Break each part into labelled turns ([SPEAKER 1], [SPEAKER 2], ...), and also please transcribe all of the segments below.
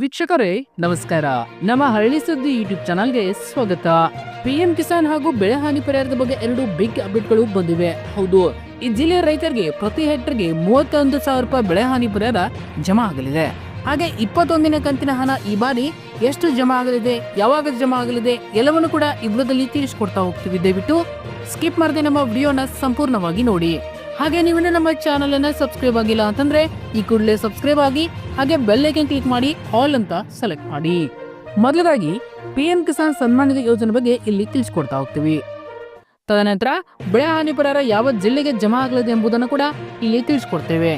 [SPEAKER 1] ವೀಕ್ಷಕರೇ, ನಮಸ್ಕಾರ. ನಮ್ಮ ಹಳ್ಳಿ ಸುದ್ದಿ ಯೂಟ್ಯೂಬ್ ಚಾನಲ್ಗೆ ಸ್ವಾಗತ. ಪಿಎಂ ಕಿಸಾನ್ ಹಾಗೂ ಬೆಳೆ ಹಾನಿ ಪರಿಹಾರದ ಬಗ್ಗೆ ಎರಡು ಬಿಗ್ ಅಪ್ಡೇಟ್ಗಳು ಬಂದಿವೆ. ಹೌದು, ಈ ಜಿಲ್ಲೆಯ ರೈತರಿಗೆ ಪ್ರತಿ ಹೆಕ್ಟರ್ಗೆ ಮೂವತ್ತೊಂದು ಸಾವಿರ ರೂಪಾಯಿ ಬೆಳೆ ಹಾನಿ ಪರಿಹಾರ ಜಮಾ ಆಗಲಿದೆ. ಹಾಗೆ ಇಪ್ಪತ್ತೊಂದನೇ ಕಂತಿನ ಹಣ ಈ ಬಾರಿ ಎಷ್ಟು ಜಮಾ ಆಗಲಿದೆ, ಯಾವಾಗ ಜಮಾ ಆಗಲಿದೆ, ಎಲ್ಲವನ್ನು ಕೂಡ ತಿಳಿಸಿಕೊಡ್ತಾ ತಿಳಿಸ್ಕೊಡ್ತಾ ಹೋಗ್ತೀವಿ. ದಯವಿಟ್ಟು ಸ್ಕಿಪ್ ಮಾಡದೆ ನಮ್ಮ ವಿಡಿಯೋನ ಸಂಪೂರ್ಣವಾಗಿ ನೋಡಿ. ಹಾಗೆ ನೀವು ನಮ್ಮ ಚಾನಲ್ ಅನ್ನ ಸಬ್ಸ್ಕ್ರೈಬ್ ಆಗಿಲ್ಲ ಅಂತಂದ್ರೆ ಈ ಕೂಡಲೇ ಸಬ್ಸ್ಕ್ರೈಬ್ ಆಗಿ ಹಾಗೆ ಬೆಲ್ ಐಕನ್ ಕ್ಲಿಕ್ ಮಾಡಿ ಆಲ್ ಅಂತ ಸೆಲೆಕ್ಟ್ ಮಾಡಿ. ಮೊದಲದಾಗಿ ಪಿ ಎಂ ಕಿಸಾನ್ ಸನ್ಮಾನ ನಿಧಿ ಯೋಜನೆ ಬಗ್ಗೆ ಇಲ್ಲಿ ತಿಳಿಸ್ಕೊಡ್ತಾ ಹೋಗ್ತೀವಿ. ತದನಂತರ ಬೆಳೆ ಹಾನಿ ಪರಿಹಾರ ಯಾವ ಜಿಲ್ಲೆಗೆ ಜಮಾ ಆಗಲಿದೆ ಎಂಬುದನ್ನು ಕೂಡ ಇಲ್ಲಿ ತಿಳಿಸ್ಕೊಡ್ತೇವೆ.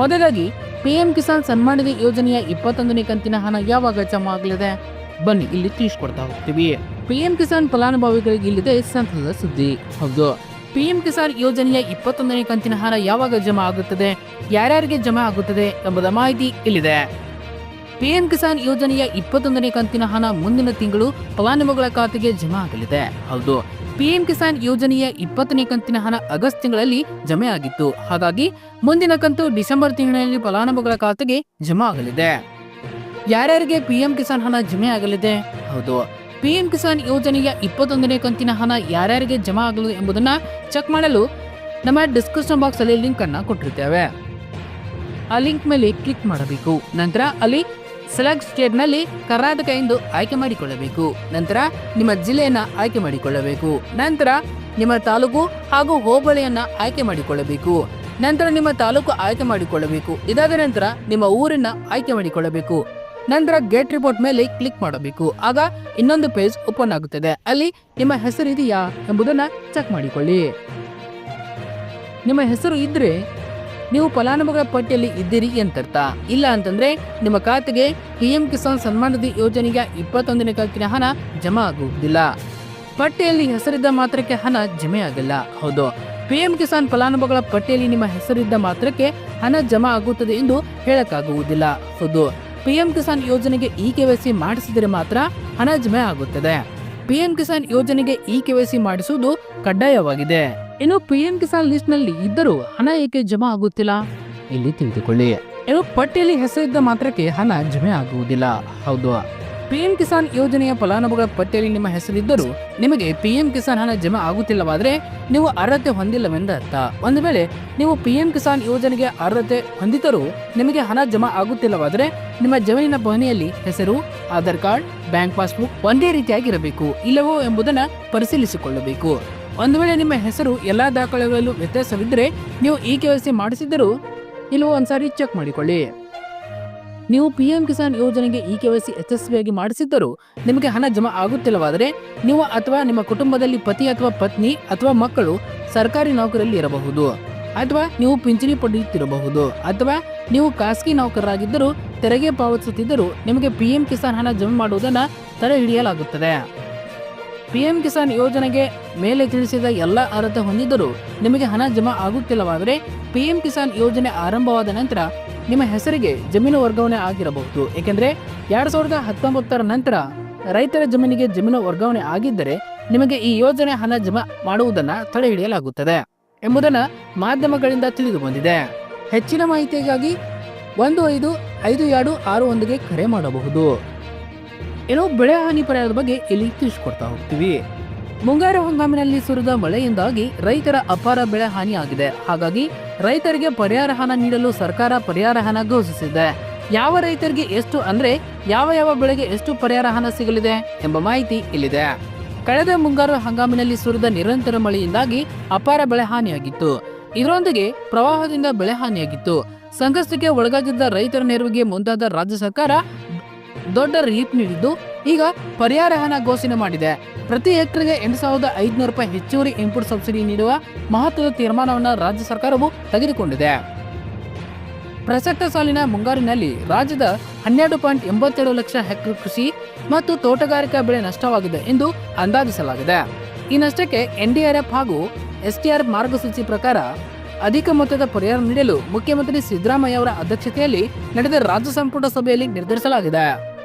[SPEAKER 1] ಮೊದಲಾಗಿ ಪಿ ಎಂ ಕಿಸಾನ್ ಸನ್ಮಾನ ನಿಧಿ ಯೋಜನೆಯ ಇಪ್ಪತ್ತೊಂದನೇ ಕಂತಿನ ಹಣ ಯಾವಾಗ ಜಮಾ ಆಗಲಿದೆ? ಬನ್ನಿ, ಇಲ್ಲಿ ತಿಳಿಸ್ಕೊಡ್ತಾ ಹೋಗ್ತೀವಿ. ಪಿ ಎಂ ಕಿಸಾನ್ ಫಲಾನುಭವಿಗಳಿಗೆ ಇಲ್ಲಿದೆ ಸಂತಸದ ಸುದ್ದಿ. ಹೌದು. ಪಿಎಂ ಕಿಸಾನ್ ಯೋಜನೆಯ ಇಪ್ಪತ್ತೊಂದನೇ ಕಂತಿನ ಹಣ ಯಾವಾಗ ಜಮಾ ಆಗುತ್ತದೆ? ಯಾರ್ಯಾರಿಗೆ ಜಮಾ ಆಗುತ್ತದೆ ಎಂಬುದ ಮಾಹಿತಿ ಇಲ್ಲಿದೆ. ಪಿಎಂ ಕಿಸಾನ್ ಯೋಜನೆಯ ಇಪ್ಪತ್ತೊಂದನೇ ಕಂತಿನ ಹಣ ಮುಂದಿನ ತಿಂಗಳು ಫಲಾನುಭವಿಗಳ ಖಾತೆಗೆ ಜಮಾ ಆಗಲಿದೆ. ಹೌದು ಪಿಎಂ ಕಿಸಾನ್ ಯೋಜನೆಯ ಇಪ್ಪತ್ತನೇ ಕಂತಿನ ಹಣ ಆಗಸ್ಟ್ ತಿಂಗಳಲ್ಲಿ ಜಮೆ ಆಗಿತ್ತು. ಹಾಗಾಗಿ ಮುಂದಿನ ಕಂತು ಡಿಸೆಂಬರ್ ತಿಂಗಳಲ್ಲಿ ಫಲಾನುಭವಿಗಳ ಖಾತೆಗೆ ಜಮಾ ಆಗಲಿದೆ. ಯಾರ್ಯಾರಿಗೆ ಪಿಎಂ ಕಿಸಾನ್ ಹಣ ಜಮೆ ಆಗಲಿದೆ? ಹೌದು ಪಿಎಂ ಕಿಸಾನ್ ಯೋಜನೆಯ ಇಪ್ಪತ್ತೊಂದನೇ ಕಂತಿನ ಹಣ ಯಾರ್ಯಾರಿಗೆ ಜಮಾ ಆಗಲು ಎಂಬುದನ್ನು ಚೆಕ್ ಮಾಡಲು ನಮ್ಮ ಡಿಸ್ಕ್ರಿಪ್ಷನ್ ಲಿಂಕ್ ಅನ್ನ ಕೊಟ್ಟಿರ್ತೇವೆ. ಆ ಲಿಂಕ್ ಮೇಲೆ ಕ್ಲಿಕ್ ಮಾಡಬೇಕು. ನಂತರ ಅಲ್ಲಿ ಸೆಲೆಕ್ಟ್ ಸ್ಟೇಟ್ನಲ್ಲಿ ಕರ್ನಾಟಕ ಎಂದು ಆಯ್ಕೆ ಮಾಡಿಕೊಳ್ಳಬೇಕು. ನಂತರ ನಿಮ್ಮ ಜಿಲ್ಲೆಯನ್ನು ಆಯ್ಕೆ ಮಾಡಿಕೊಳ್ಳಬೇಕು. ನಂತರ ನಿಮ್ಮ ತಾಲೂಕು ಹಾಗೂ ಹೋಬಳಿಯನ್ನು ಆಯ್ಕೆ ಮಾಡಿಕೊಳ್ಳಬೇಕು. ನಂತರ ನಿಮ್ಮ ತಾಲೂಕು ಆಯ್ಕೆ ಮಾಡಿಕೊಳ್ಳಬೇಕು. ಇದಾದ ನಂತರ ನಿಮ್ಮ ಊರನ್ನು ಆಯ್ಕೆ ಮಾಡಿಕೊಳ್ಳಬೇಕು. ನಂತರ ಗೇಟ್ ರಿಪೋರ್ಟ್ ಮೇಲೆ ಕ್ಲಿಕ್ ಮಾಡಬೇಕು. ಆಗ ಇನ್ನೊಂದು ಪೇಜ್ ಓಪನ್ ಆಗುತ್ತದೆ. ಅಲ್ಲಿ ನಿಮ್ಮ ಹೆಸರು ಇದೆಯಾ ಎಂಬುದನ್ನ ಚೆಕ್ ಮಾಡಿಕೊಳ್ಳಿ. ನಿಮ್ಮ ಹೆಸರು ಇದ್ರೆ ನೀವು ಫಲಾನುಭವಿಗಳ ಪಟ್ಟಿಯಲ್ಲಿ ಇದ್ದೀರಿ ಎಂತರ್ಥ ಇಲ್ಲ ಅಂತಂದ್ರೆ ನಿಮ್ಮ ಖಾತೆಗೆ ಪಿಎಂ ಕಿಸಾನ್ ಸನ್ಮಾನ್ ನಿಧಿ ಯೋಜನೆಗೆ ಇಪ್ಪತ್ತೊಂದನೇ ಕಂತಿನ ಹಣ ಜಮಾ ಆಗುವುದಿಲ್ಲ. ಪಟ್ಟಿಯಲ್ಲಿ ಹೆಸರಿದ್ದ ಮಾತ್ರಕ್ಕೆ ಹಣ ಜಮೆ ಆಗಿಲ್ಲ. ಹೌದು. ಪಿಎಂ ಕಿಸಾನ್ ಫಲಾನುಭವಿಗಳ ಪಟ್ಟಿಯಲ್ಲಿ ನಿಮ್ಮ ಹೆಸರಿದ್ದ ಮಾತ್ರಕ್ಕೆ ಹಣ ಜಮಾ ಆಗುತ್ತದೆ ಎಂದು ಹೇಳಕ್ಕಾಗುವುದಿಲ್ಲ. ಹೌದು. ಪಿಎಂ ಕಿಸಾನ್ ಯೋಜನೆಗೆ ಇ ಕೆವೈಸಿ ಮಾಡಿಸಿದರೆ ಮಾತ್ರ ಹಣ ಜಮೆ ಆಗುತ್ತದೆ. ಪಿಎಂ ಕಿಸಾನ್ ಯೋಜನೆಗೆ ಇ ಕೆವೈಸಿ ಮಾಡಿಸುವುದು ಕಡ್ಡಾಯವಾಗಿದೆ. ಇನ್ನು ಪಿಎಂ ಕಿಸಾನ್ ಲಿಸ್ಟ್ನಲ್ಲಿ ಇದ್ದರೂ ಹಣ ಏಕೆ ಜಮಾ ಆಗುತ್ತಿಲ್ಲ? ಇಲ್ಲಿ ತಿಳಿದುಕೊಳ್ಳಿ. ಇನ್ನು ಪಟ್ಟಿಯಲ್ಲಿ ಹೆಸರಿದ್ದ ಮಾತ್ರಕ್ಕೆ ಹಣ ಜಮೆ ಆಗುವುದಿಲ್ಲ. ಹೌದು. ಪಿಎಂ ಕಿಸಾನ್ ಯೋಜನೆಯ ಫಲಾನುಭವಿಗಳ ಪಟ್ಟಿಯಲ್ಲಿ ನಿಮ್ಮ ಹೆಸರಿದ್ದರೂ ನಿಮಗೆ ಪಿಎಂ ಕಿಸಾನ್ ಹಣ ಜಮಾ ಆಗುತ್ತಿಲ್ಲವಾದರೆ ನೀವು ಅರ್ಹತೆ ಹೊಂದಿಲ್ಲವೆಂದ ಅರ್ಥ ಒಂದು ವೇಳೆ ನೀವು ಪಿಎಂ ಕಿಸಾನ್ ಯೋಜನೆಗೆ ಅರ್ಹತೆ ಹೊಂದಿದ್ದರೂ ನಿಮಗೆ ಹಣ ಜಮಾ ಆಗುತ್ತಿಲ್ಲವಾದರೆ ನಿಮ್ಮ ಜಮೀನಿನ ಪಹಣಿಯಲ್ಲಿ ಹೆಸರು, ಆಧಾರ್ ಕಾರ್ಡ್, ಬ್ಯಾಂಕ್ ಪಾಸ್ಬುಕ್ ಒಂದೇ ರೀತಿಯಾಗಿರಬೇಕು, ಇಲ್ಲವೋ ಎಂಬುದನ್ನು ಪರಿಶೀಲಿಸಿಕೊಳ್ಳಬೇಕು. ಒಂದು ವೇಳೆ ನಿಮ್ಮ ಹೆಸರು ಎಲ್ಲಾ ದಾಖಲೆಗಳಲ್ಲೂ ವ್ಯತ್ಯಾಸವಿದ್ದರೆ ನೀವು ಈ ಕೆ ಮಾಡಿಸಿದ್ದರೂ ಇಲ್ಲವೋ ಒಂದ್ಸಾರಿ ಚೆಕ್ ಮಾಡಿಕೊಳ್ಳಿ. ನೀವು ಪಿ ಎಂ ಕಿಸಾನ್ ಯೋಜನೆಗೆ ಇ ಕೆ ಯಶಸ್ವಿಯಾಗಿ ಮಾಡಿಸಿದ್ದರೂ ನಿಮಗೆ ಹಣ ಜಮಾ ಆಗುತ್ತಿಲ್ಲವಾದರೆ ನೀವು ಅಥವಾ ನಿಮ್ಮ ಕುಟುಂಬದಲ್ಲಿ ಪತಿ ಅಥವಾ ಪತ್ನಿ ಅಥವಾ ಮಕ್ಕಳು ಸರ್ಕಾರಿ ನೌಕರಿಯಲ್ಲಿ ಇರಬಹುದು. ಅಥವಾ ನೀವು ಪಿಂಚಣಿ ಪಡೆಯುತ್ತಿರಬಹುದು. ಅಥವಾ ನೀವು ಖಾಸಗಿ ನೌಕರರಾಗಿದ್ದರೂ ತೆರಿಗೆ ಪಾವತಿಸುತ್ತಿದ್ದರೂ ನಿಮಗೆ ಪಿ ಎಂ ಕಿಸಾನ್ ಹಣ ಜಮಾ ಮಾಡುವುದನ್ನು ತಡೆ ಹಿಡಿಯಲಾಗುತ್ತದೆ ಪಿಎಂ ಕಿಸಾನ್ ಯೋಜನೆಗೆ ಮೇಲೆ ತಿಳಿಸಿದ ಎಲ್ಲ ಅರ್ಹತೆ ಹೊಂದಿದ್ದರೂ ನಿಮಗೆ ಹಣ ಜಮಾ ಆಗುತ್ತಿಲ್ಲವಾದರೆ ಪಿಎಂ ಕಿಸಾನ್ ಯೋಜನೆ ಆರಂಭವಾದ ನಂತರ ನಿಮ್ಮ ಹೆಸರಿಗೆ ಜಮೀನು ವರ್ಗಾವಣೆ ಆಗಿರಬಹುದು. ಏಕೆಂದರೆ ಎರಡು ಸಾವಿರದ ಹತ್ತೊಂಬತ್ತರ ನಂತರ ರೈತರ ಜಮೀನಿಗೆ ಜಮೀನು ವರ್ಗಾವಣೆ ಆಗಿದ್ದರೆ ನಿಮಗೆ ಈ ಯೋಜನೆ ಹಣ ಜಮಾ ಮಾಡುವುದನ್ನು ತಡೆ ಹಿಡಿಯಲಾಗುತ್ತದೆ ಎಂಬುದನ್ನು ಮಾಧ್ಯಮಗಳಿಂದ ತಿಳಿದು ಬಂದಿದೆ. ಹೆಚ್ಚಿನ ಮಾಹಿತಿಗಾಗಿ ಒಂದು ಐದು ಐದು ಎರಡು ಆರು ಒಂದಿಗೆ ಕರೆ ಮಾಡಬಹುದು. ಏನೋ ಬೆಳೆ ಹಾನಿ ಪರಿಹಾರದ ಬಗ್ಗೆ ಇಲ್ಲಿ ತಿಳಿಸ್ಕೊಡ್ತಾ ಹೋಗ್ತೀವಿ. ಮುಂಗಾರು ಹಂಗಾಮಿನಲ್ಲಿ ಸುರಿದ ಮಳೆಯಿಂದಾಗಿ ರೈತರ ಅಪಾರ ಬೆಳೆ ಹಾನಿಯಾಗಿದೆ. ಹಾಗಾಗಿ ರೈತರಿಗೆ ಪರಿಹಾರ ಹಣ ನೀಡಲು ಸರ್ಕಾರ ಪರಿಹಾರ ಹಣ ಘೋಷಿಸಿದೆ. ಯಾವ ರೈತರಿಗೆ ಎಷ್ಟು ಅಂದ್ರೆ ಯಾವ ಯಾವ ಬೆಳೆಗೆ ಎಷ್ಟು ಪರಿಹಾರ ಹಣ ಸಿಗಲಿದೆ ಎಂಬ ಮಾಹಿತಿ ಇಲ್ಲಿದೆ. ಕಳೆದ ಮುಂಗಾರು ಹಂಗಾಮಿನಲ್ಲಿ ಸುರಿದ ನಿರಂತರ ಮಳೆಯಿಂದಾಗಿ ಅಪಾರ ಬೆಳೆ ಹಾನಿಯಾಗಿತ್ತು. ಇದರೊಂದಿಗೆ ಪ್ರವಾಹದಿಂದ ಬೆಳೆ ಹಾನಿಯಾಗಿತ್ತು. ಸಂಕಷ್ಟಕ್ಕೆ ಒಳಗಾಗಿದ್ದ ರೈತರ ನೆರವಿಗೆ ಮುಂದಾದ ರಾಜ್ಯ ಸರ್ಕಾರ ದೊಡ್ಡ ರಿಲೀಫ್ ನೀಡಿದ್ದು. ಈಗ ಪರಿಹಾರ ಹಣ ಘೋಷಣೆ ಮಾಡಿದೆ. ಪ್ರತಿ ಹೆಕ್ಟರ್ಗೆ ಎಂಟು ಸಾವಿರದ ಐದುನೂರು ರೂಪಾಯಿ ಹೆಚ್ಚುವರಿ ಇನ್ಪುಟ್ ಸಬ್ಸಿಡಿ ನೀಡುವ ಮಹತ್ವದ ತೀರ್ಮಾನವನ್ನು ರಾಜ್ಯ ಸರ್ಕಾರವು ತೆಗೆದುಕೊಂಡಿದೆ. ಪ್ರಸಕ್ತ ಸಾಲಿನ ಮುಂಗಾರಿನಲ್ಲಿ ರಾಜ್ಯದ ಹನ್ನೆರಡು ಪಾಯಿಂಟ್ ಎಂಬತ್ತೇಳು ಲಕ್ಷ ಹೆಕ್ಟರ್ ಕೃಷಿ ಮತ್ತು ತೋಟಗಾರಿಕಾ ಬೆಳೆ ನಷ್ಟವಾಗಿದೆ ಎಂದು ಅಂದಾಜಿಸಲಾಗಿದೆ. ಈ ನಷ್ಟಕ್ಕೆ ಎನ್ಡಿಆರ್ಎಫ್ ಹಾಗೂ ಎಸ್ಟಿಆರ್ಎಫ್ ಮಾರ್ಗಸೂಚಿ ಪ್ರಕಾರ ಅಧಿಕ ಮೊತ್ತದ ಪರಿಹಾರ ನೀಡಲು ಮುಖ್ಯಮಂತ್ರಿ ಸಿದ್ದರಾಮಯ್ಯ ಅವರ ಅಧ್ಯಕ್ಷತೆಯಲ್ಲಿ ನಡೆದ ರಾಜ್ಯ ಸಂಪುಟ ಸಭೆಯಲ್ಲಿ ನಿರ್ಧರಿಸಲಾಗಿದೆ.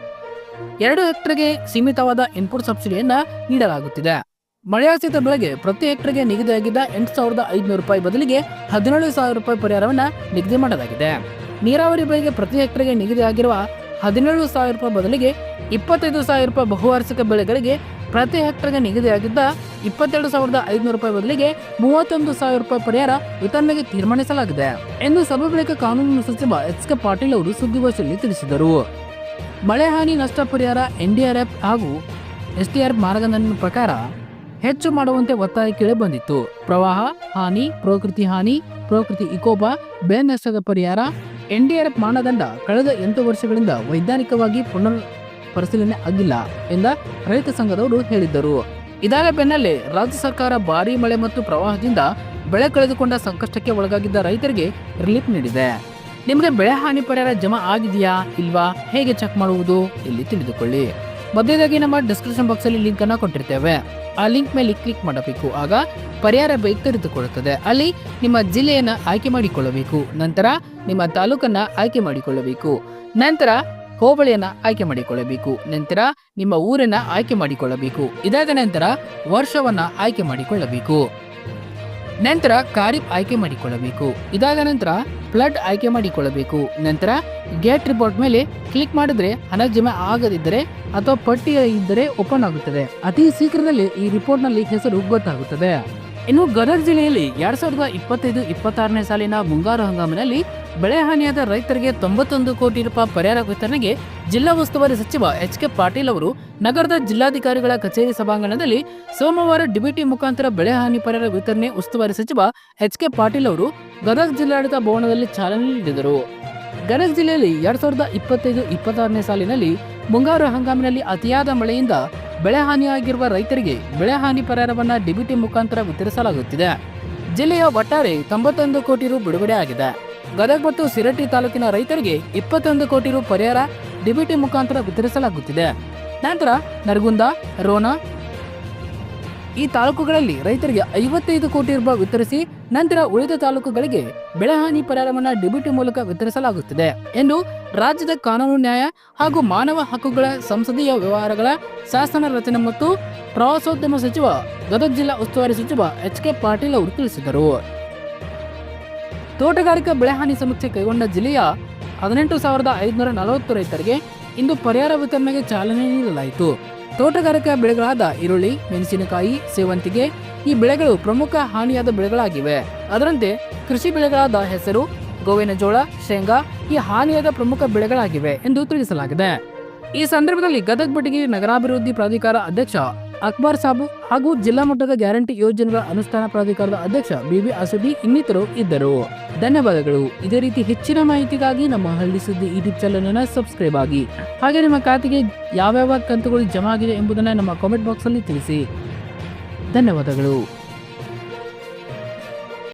[SPEAKER 1] ಎರಡು ಹೆಕ್ಟರ್ಗೆ ಸೀಮಿತವಾದ ಇನ್ಪುಟ್ ಸಬ್ಸಿಡಿಯನ್ನ ನೀಡಲಾಗುತ್ತಿದೆ. ಮಳೆಯಾಶ್ರಿತ ಬೆಳೆಗೆ ಪ್ರತಿ ಹೆಕ್ಟರ್ಗೆ ನಿಗದಿಯಾಗಿದ್ದ ಎಂಟು ಸಾವಿರದ ಐದುನೂರು ರೂಪಾಯಿ ಬದಲಿಗೆ ಹದಿನೇಳು ಸಾವಿರ ರೂಪಾಯಿ ಪರಿಹಾರವನ್ನು ನಿಗದಿ ಮಾಡಲಾಗಿದೆ. ನೀರಾವರಿ ಬೆಳೆಗೆ ಪ್ರತಿ ಹೆಕ್ಟರ್ಗೆ ನಿಗದಿಯಾಗಿರುವ ಹದಿನೇಳು ಸಾವಿರ ರೂಪಾಯಿ ಬದಲಿಗೆ ಇಪ್ಪತ್ತೈದು ಸಾವಿರ ರೂಪಾಯಿ ಬಹುವಾರ್ಷಿಕ ಬೆಳೆಗಳಿಗೆ ಪ್ರತಿ ಹೆಕ್ಟರ್ಗೆ ನಿಗದಿಯಾಗಿದ್ದ ಇಪ್ಪತ್ತೆರಡು ಸಾವಿರದ ಐದುನೂರು ರೂಪಾಯಿ ಬದಲಿಗೆ ಮೂವತ್ತೊಂದು ಸಾವಿರ ರೂಪಾಯಿ ಪರಿಹಾರ ವಿತರಣೆಗೆ ತೀರ್ಮಾನಿಸಲಾಗಿದೆ ಎಂದು ಸಭೆ ಕಾನೂನು ಸಚಿವ ಎಚ್ ಕೆ ಪಾಟೀಲ್ ಅವರು ಸುದ್ದಿಗೋಷ್ಠಿಯಲ್ಲಿ ತಿಳಿಸಿದರು. ಮಳೆ, ಹಾನಿ, ನಷ್ಟ ಪರಿಹಾರ, ಎನ್ ಡಿ ಆರ್ ಎಫ್ ಹಾಗೂ ಎಸ್ ಡಿ ಆರ್ ಮಾರ್ಗದರ್ಶನ ಪ್ರಕಾರ ಹೆಚ್ಚು ಮಾಡುವಂತೆ ಒತ್ತಾಯ ಕೇಳಿ ಬಂದಿತ್ತು. ಪ್ರವಾಹ, ಹಾನಿ, ಪ್ರಕೃತಿ ಹಾನಿ, ಪ್ರಕೃತಿ ಇಕೋಪ ಬೆಳೆ ನಷ್ಟದ ಪರಿಹಾರ ಎಫ್ ಮಾನದಂಡ ಕಳೆದ ಎಂಟು ವರ್ಷಗಳಿಂದ ವೈಜ್ಞಾನಿಕವಾಗಿ ಪುನರ್ ಪರಿಶೀಲನೆ ಆಗಿಲ್ಲ ಎಂದ ರೈತ ಸಂಘದವರು ಹೇಳಿದ್ದರು. ಇದಾದ ಬೆನ್ನಲ್ಲೇ ರಾಜ್ಯ ಸರ್ಕಾರ ಭಾರೀ ಮಳೆ ಮತ್ತು ಪ್ರವಾಹದಿಂದ ಬೆಳೆ ಕಳೆದುಕೊಂಡ ಸಂಕಷ್ಟಕ್ಕೆ ಒಳಗಾಗಿದ್ದ ರೈತರಿಗೆ ರಿಲೀಫ್ ನೀಡಿದೆ. ನಿಮಗೆ ಬೆಳೆ ಹಾನಿ ಪರಿಹಾರ ಜಮಾ ಆಗಿದೆಯಾ ಇಲ್ವಾ ಹೇಗೆ ಚೆಕ್ ಮಾಡುವುದು ಇಲ್ಲಿ ತಿಳಿದುಕೊಳ್ಳಿ. ಮಧ್ಯದಾಗಿ ನಮ್ಮ ಡಿಸ್ಕ್ರಿಪ್ಷನ್ ಬಾಕ್ಸ್ ಅಲ್ಲಿ ಲಿಂಕ್ ಅನ್ನು ಕೊಟ್ಟಿರ್ತೇವೆ. ಆ ಲಿಂಕ್ ಮೇಲೆ ಕ್ಲಿಕ್ ಮಾಡಬೇಕು, ಆಗ ಪರಿಹಾರ ಬೈಕ್ ತೆರೆದುಕೊಳ್ಳುತ್ತದೆ ಅಲ್ಲಿ ನಿಮ್ಮ ಜಿಲ್ಲೆಯನ್ನು ಆಯ್ಕೆ ಮಾಡಿಕೊಳ್ಳಬೇಕು, ನಂತರ ನಿಮ್ಮ ತಾಲೂಕನ್ನ ಆಯ್ಕೆ ಮಾಡಿಕೊಳ್ಳಬೇಕು, ನಂತರ ಹೋಬಳಿಯನ್ನ ಆಯ್ಕೆ ಮಾಡಿಕೊಳ್ಳಬೇಕು, ನಂತರ ನಿಮ್ಮ ಊರನ್ನ ಆಯ್ಕೆ ಮಾಡಿಕೊಳ್ಳಬೇಕು, ಇದಾದ ನಂತರ ವರ್ಷವನ್ನ ಆಯ್ಕೆ ಮಾಡಿಕೊಳ್ಳಬೇಕು. ನಂತರ ಕಾರಿಪ್ ಆಯ್ಕೆ ಮಾಡಿಕೊಳ್ಳಬೇಕು. ಇದಾದ ನಂತರ ಫ್ಲಡ್ ಆಯ್ಕೆ ಮಾಡಿಕೊಳ್ಳಬೇಕು. ನಂತರ ಗೇಟ್ ರಿಪೋರ್ಟ್ ಮೇಲೆ ಕ್ಲಿಕ್ ಮಾಡಿದ್ರೆ ಹಣ ಜಮೆ ಆಗದಿದ್ದರೆ ಅಥವಾ ಪಟ್ಟಿ ಇದ್ದರೆ ಓಪನ್ ಆಗುತ್ತದೆ. ಅತಿ ಶೀಘ್ರದಲ್ಲಿ ಈ ರಿಪೋರ್ಟ್ನಲ್ಲಿ ಹೆಸರು ಗೊತ್ತಾಗುತ್ತದೆ. ಇನ್ನು ಗದಗ ಜಿಲ್ಲೆಯಲ್ಲಿ ಎರಡ್ ಸಾವಿರದ ಇಪ್ಪತ್ತೈದು, ಇಪ್ಪತ್ತಾರನೇ ಸಾಲಿನ ಮುಂಗಾರು ಹಂಗಾಮಿನಲ್ಲಿ ಬೆಳೆ ಹಾನಿಯಾದ ರೈತರಿಗೆ ತೊಂಬತ್ತೊಂದು ಕೋಟಿ ರೂಪಾಯಿ ಪರಿಹಾರ ವಿತರಣೆಗೆ ಜಿಲ್ಲಾ ಉಸ್ತುವಾರಿ ಸಚಿವ ಎಚ್ ಕೆ ಪಾಟೀಲ್ ಅವರು ನಗರದ ಜಿಲ್ಲಾಧಿಕಾರಿಗಳ ಕಚೇರಿ ಸಭಾಂಗಣದಲ್ಲಿ ಸೋಮವಾರ ಡಿಬಿಟಿ ಮುಖಾಂತರ ಬೆಳೆ ಹಾನಿ ಪರಿಹಾರ ವಿತರಣೆ ಉಸ್ತುವಾರಿ ಸಚಿವ ಎಚ್ ಕೆ ಪಾಟೀಲ್ ಅವರು ಗದಗ ಜಿಲ್ಲಾಡಳಿತ ಭವನದಲ್ಲಿ ಚಾಲನೆ ನೀಡಿದರು. ಗದಗ ಜಿಲ್ಲೆಯಲ್ಲಿ ಎರಡ್ ಸಾವಿರದ ಇಪ್ಪತ್ತೈದು, ಇಪ್ಪತ್ತಾರನೇ ಸಾಲಿನಲ್ಲಿ ಮುಂಗಾರು ಹಂಗಾಮಿನಲ್ಲಿ ಅತಿಯಾದ ಮಳೆಯಿಂದ ಬೆಳೆ ಹಾನಿಯಾಗಿರುವ ರೈತರಿಗೆ ಬೆಳೆ ಹಾನಿ ಪರಿಹಾರವನ್ನ ಡಿಬಿಟಿ ಮುಖಾಂತರ ವಿತರಿಸಲಾಗುತ್ತಿದೆ. ಜಿಲ್ಲೆಯ ಒಟ್ಟಾರೆ ತೊಂಬತ್ತೊಂದು ಕೋಟಿ ರು ಬಿಡುಗಡೆ ಆಗಿದೆ. ಗದಗ ಮತ್ತು ಸಿರಟ್ಟಿ ತಾಲೂಕಿನ ರೈತರಿಗೆ ಇಪ್ಪತ್ತೊಂದು ಕೋಟಿ ರು ಪರಿಹಾರ ಡಿಬಿಟಿ ಮುಖಾಂತರ ವಿತರಿಸಲಾಗುತ್ತಿದೆ. ನಂತರ ನರಗುಂದ, ರೋಣ ಈ ತಾಲೂಕುಗಳಲ್ಲಿ ರೈತರಿಗೆ ಐವತ್ತೈದು ಕೋಟಿ ರೂಪಾಯಿ ವಿತರಿಸಿ ನಂತರ ಉಳಿದ ತಾಲೂಕುಗಳಿಗೆ ಬೆಳೆಹಾನಿ ಪರಿಹಾರವನ್ನು ಡಿಬಿಟಿ ಮೂಲಕ ವಿತರಿಸಲಾಗುತ್ತಿದೆ ಎಂದು ರಾಜ್ಯದ ಕಾನೂನು ನ್ಯಾಯ ಹಾಗೂ ಮಾನವ ಹಕ್ಕುಗಳ ಸಂಸದೀಯ ವ್ಯವಹಾರಗಳ ಶಾಸನ ರಚನೆ ಮತ್ತು ಪ್ರವಾಸೋದ್ಯಮ ಸಚಿವ, ಗದಗ ಜಿಲ್ಲಾ ಉಸ್ತುವಾರಿ ಸಚಿವ ಎಚ್ ಕೆ ಪಾಟೀಲ್ ಅವರು ತಿಳಿಸಿದರು. ತೋಟಗಾರಿಕಾ ಬೆಳೆಹಾನಿ ಸಮೀಕ್ಷೆ ಕೈಗೊಂಡ ಜಿಲ್ಲೆಯ ಹದಿನೆಂಟು ಸಾವಿರದ ಐದುನೂರ ನಲವತ್ತು ರೈತರಿಗೆ ಇಂದು ಪರಿಹಾರ ವಿತರಣೆಗೆ ಚಾಲನೆ ನೀಡಲಾಯಿತು. ತೋಟಗಾರಿಕಾ ಬೆಳೆಗಳಾದ ಈರುಳ್ಳಿ, ಮೆಣಸಿನಕಾಯಿ, ಸೇವಂತಿಗೆ ಈ ಬೆಳೆಗಳು ಪ್ರಮುಖ ಹಾನಿಯಾದ ಬೆಳೆಗಳಾಗಿವೆ. ಅದರಂತೆ ಕೃಷಿ ಬೆಳೆಗಳಾದ ಹೆಸರು, ಗೋವಿನ ಜೋಳ, ಶೇಂಗಾ ಈ ಹಾನಿಯಾದ ಪ್ರಮುಖ ಬೆಳೆಗಳಾಗಿವೆ ಎಂದು ತಿಳಿಸಲಾಗಿದೆ. ಈ ಸಂದರ್ಭದಲ್ಲಿ ಗದಗ ಬಟಗಿ ನಗರಾಭಿವೃದ್ಧಿ ಪ್ರಾಧಿಕಾರ ಅಧ್ಯಕ್ಷ ಅಕ್ಬರ್ ಸಾಬ್ ಹಾಗೂ ಜಿಲ್ಲಾ ಮಟ್ಟದ ಗ್ಯಾರಂಟಿ ಯೋಜನೆಗಳ ಅನುಷ್ಠಾನ ಪ್ರಾಧಿಕಾರದ ಅಧ್ಯಕ್ಷ ಬಿಬಿ ಅಸುಬಿ ಇನ್ನಿತರು ಇದ್ದರು. ಧನ್ಯವಾದಗಳು. ಇದೇ ರೀತಿ ಹೆಚ್ಚಿನ ಮಾಹಿತಿಗಾಗಿ ನಮ್ಮ ಹಳ್ಳಿ ಸುದ್ದಿ ಯೂಟ್ಯೂಬ್ ಚಾನಲ್ ಅನ್ನು ಸಬ್ಸ್ಕ್ರೈಬ್ ಆಗಿ. ಹಾಗೆ ನಿಮ್ಮ ಖಾತೆಗೆ ಯಾವ್ಯಾವ ಕಂತುಗಳು ಜಮಾ ಆಗಿದೆ ಎಂಬುದನ್ನು ನಮ್ಮ ಕಾಮೆಂಟ್ ಬಾಕ್ಸ್ ಅಲ್ಲಿ ತಿಳಿಸಿ. ಧನ್ಯವಾದಗಳು.